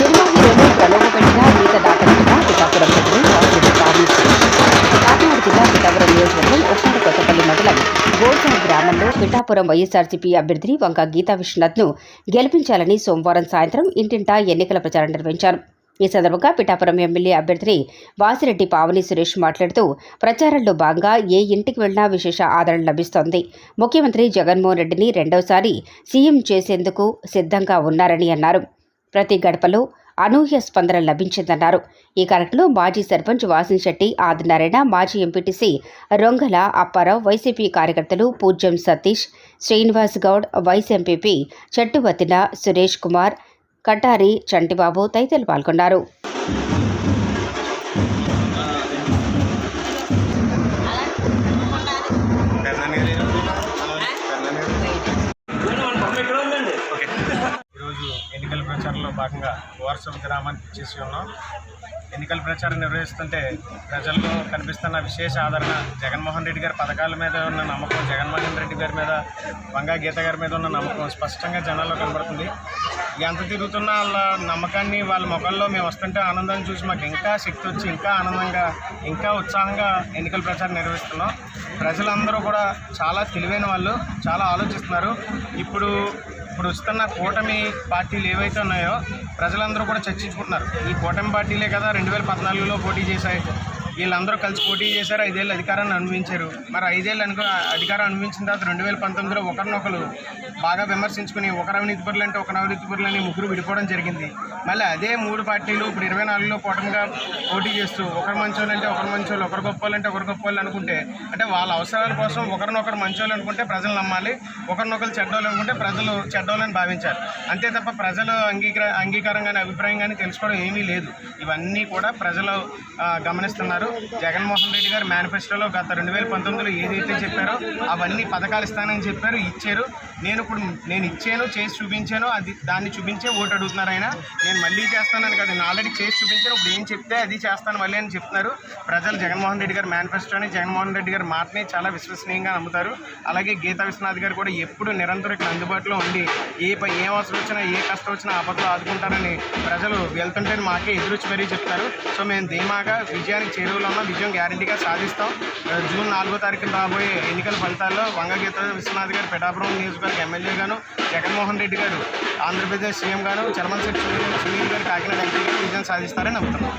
Cinema హీరోలు ప్రలోభపెట్టిన గీత దాటకుండా పిఠాపురం ప్రజలు వాసులు కాకినాడ జిల్లా పిఠాపురం నియోజకవర్గం ఉప్పాడ కొత్తపల్లి మండలం గోడ్సాల గ్రామంలో పిఠాపురం వైఎస్ఆర్సీపీ అభ్యర్థి వంక గీతా విశ్వనాథ్ను గెలిపించాలని సోమవారం సాయంత్రం ఇంటింటా ఎన్నికల ప్రచారం నిర్వహించారు. ఈ సందర్భంగా పిఠాపురం ఎమ్మెల్యే అభ్యర్థి వాసిరెడ్డి పావని సురేష్ మాట్లాడుతూ ప్రచారంలో భాగంగా ఏ ఇంటికి వెళ్ళినా విశేష ఆదరణ లభిస్తోంది. ముఖ్యమంత్రి జగన్మోహన్ రెడ్డిని రెండవసారి సీఎం చేసేందుకు సిద్ధంగా ఉన్నారని అన్నారు. ప్రతి గడపలో అనూహ్య స్పందన లభించిందన్నారు. ఈ కార్యక్రమంలో మాజీ సర్పంచ్ వాసిన్శెట్టి ఆదినారాయణ మాజీ ఎంపీటీసీ రొంగల అప్పారావు వైసీపీ కార్యకర్తలు పూజ్యం సతీష్ శ్రీనివాస్ గౌడ్ వైస్ ఎంపీపీ చెట్టువత్తిన సురేష్ కుమార్ కటారి చంటిబాబు తదితరులు పాల్గొన్నారు. భాగంగా వారసవ గ్రామానికి చేసి ఉన్నాం. ఎన్నికల ప్రచారం నిర్వహిస్తుంటే ప్రజల్లో కనిపిస్తున్న విశేష ఆదరణ జగన్మోహన్ రెడ్డి గారి పథకాల మీద ఉన్న నమ్మకం జగన్మోహన్ రెడ్డి గారి మీద వంగా గీత గారి మీద ఉన్న నమ్మకం స్పష్టంగా జనాల్లో కనబడుతుంది. ఎంత తిరుగుతున్న వాళ్ళ నమ్మకాన్ని వాళ్ళ ముఖంలో మేము వస్తుంటే ఆనందాన్ని చూసి మాకు ఇంకా శక్తి వచ్చి ఇంకా ఆనందంగా ఇంకా ఉత్సాహంగా ఎన్నికల ప్రచారం నిర్వహిస్తున్నాం. ప్రజలందరూ కూడా చాలా తెలివైన వాళ్ళు చాలా ఆలోచిస్తున్నారు. ఇప్పుడు ఇప్పుడు వస్తున్న కూటమి పార్టీలు ఏవైతే ఉన్నాయో ప్రజలందరూ కూడా చర్చించుకుంటున్నారు. ఈ కూటమి పార్టీలే కదా రెండు వేల పద్నాలుగులో పోటీ చేశాయి. వీళ్ళందరూ కలిసి పోటీ చేశారు ఐదేళ్ళు అధికారాన్ని అనుభవించారు. మరి ఐదేళ్ళు అనుకో అధికారం అనుభవించిన తర్వాత రెండు వేల పంతొమ్మిదిలో ఒకరినొకరు బాగా విమర్శించుకుని ఒకరు అవినీతి పరులు అంటే ఒకరు అవినీతి పరులు అని ముగ్గురు విడిపోవడం జరిగింది. మళ్ళీ అదే మూడు పార్టీలు ఇప్పుడు ఇరవై నాలుగులో కూటమిగా పోటీ చేస్తూ ఒకరు మంచోళ్ళు అంటే ఒకరు మంచోళ్ళు ఒకరు గొప్పవాళ్ళంటే అంటే ఒకరు గొప్ప అనుకుంటే అంటే వాళ్ళ అవసరాల కోసం ఒకరినొకరు మంచోళ్ళు అనుకుంటే ప్రజలు నమ్మాలి ఒకరినొకరు చెడ్డోళ్ళు అనుకుంటే ప్రజలు చెడ్డోళ్ళని భావించాలి. అంతే తప్ప ప్రజలు అంగీకార అంగీకారం కానీ అభిప్రాయం కానీ తెలుసుకోవడం ఏమీ లేదు. ఇవన్నీ కూడా ప్రజలు గమనిస్తున్నారు. చేశారు జగన్మోహన్ రెడ్డి గారు మేనిఫెస్టోలో గత రెండు వేల పంతొమ్మిదిలో ఏదైతే చెప్పారో అవన్నీ పథకాలు ఇస్తానని చెప్పారు ఇచ్చారు. నేను ఇప్పుడు నేను ఇచ్చాను చేసి చూపించాను అది దాన్ని చూపించే ఓటు అడుగుతున్నారు ఆయన. నేను మళ్ళీ చేస్తానని కదా నేను ఆల్రెడీ చేసి చూపించాను. ఇప్పుడు ఏం చెప్తే అది చేస్తాను మళ్ళీ అని చెప్తున్నారు. ప్రజలు జగన్మోహన్ రెడ్డి గారు మేనిఫెస్టోని జగన్మోహన్ రెడ్డి గారి మాటని చాలా విశ్వసనీయంగా నమ్ముతారు. అలాగే గీతా విశ్వనాథ్ గారు కూడా ఎప్పుడు నిరంతరం ఇక్కడ అందుబాటులో ఉండి ఏ పై ఏ అవసరం వచ్చినా ఏ కష్టం వచ్చినా ఆపదలో ఆదుకుంటారని ప్రజలు వెళ్తుంటే మాకే ఎదురొచ్చి మరీ చెప్తారు. సో మేము ధీమాగా విజయానికి చేరువలో ఉన్నాం విజయం గ్యారంటీగా సాధిస్తాం. జూన్ నాలుగో తారీఖు రాబోయే ఎన్నికల ఫలితాల్లో వంగ గీత విశ్వనాథ్ గారు పిఠాపురం నియోజకవర్గం ఎమ్మెల్యే గాను జగన్మోహన్ రెడ్డి గారు ఆంధ్రప్రదేశ్ సీఎం గాను చర్మన్ శెట్టి సునీల్ సునీల్ గారు కాకినాడ ఎంపీ గారు విజయం సాధిస్తారని నమ్ముతున్నాం.